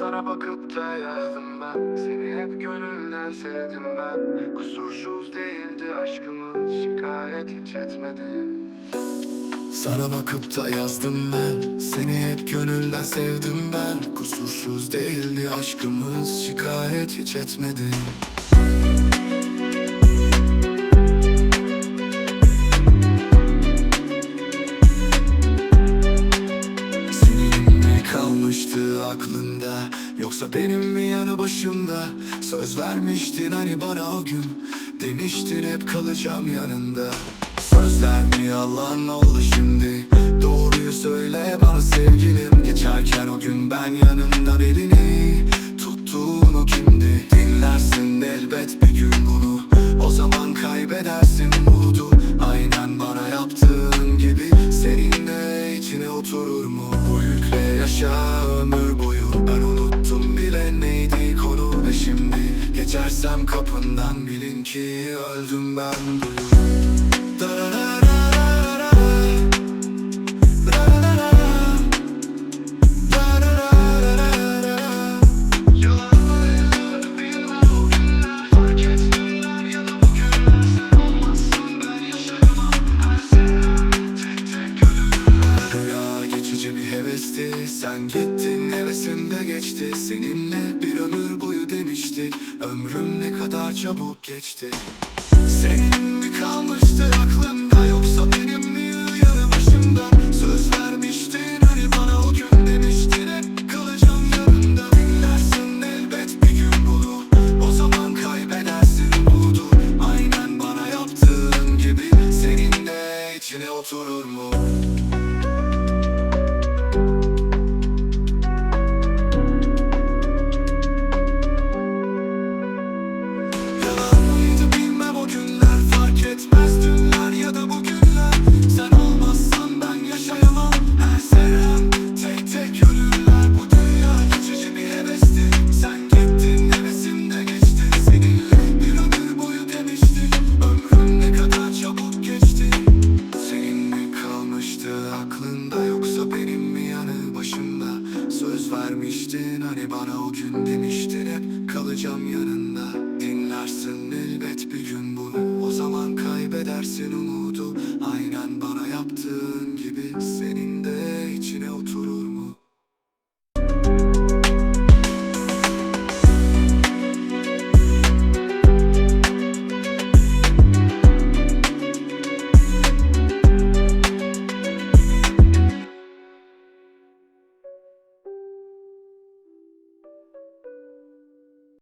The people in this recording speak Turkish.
Sana bakıp da yazdım ben. Seni hep gönülden sevdim ben. Kusursuz değildi aşkımız Şikayet hiç etmedi sana bakıp da yazdım ben. Seni hep gönülden sevdim ben. Kusursuz değildi aşkımız Şikayet hiç etmedi kalmıştı aklında. Yoksa benim mi yanı başımda? Söz vermiştin hani bana o gün. Demiştin hep kalacağım yanında. Sözler mi yalan oldu şimdi? Doğruyu söyle bana sevgilim. Geçerken o gün ben yanımdan elini oturur mu Bu yükle yaşa ömür boyu. Ben unuttum bile neydi konu. Ve şimdi geçersem kapından Bilin ki öldüm ben bugün Dararararara. Geçici bir hevesti. Sen gittin hevesinde geçti. Seninle bir ömür boyu demiştik Ömrüm ne kadar çabuk geçti. Senin mi kalmıştı aklında yoksa benim mi yanı başımda? Söz vermiştin hani bana o gün demiştin hep kalacağım yanında Dinlersin elbet bir gün bunu. O zaman kaybedersin umudu. Aynen bana yaptığın gibi senin de içine oturur mu? Söz vermiştin. Hani bana o gün demiştin hep Kalacağım yanında. Dinlersin elbet bir gün bunu. O zaman kaybedersin umudu. Aynen bana yaptığın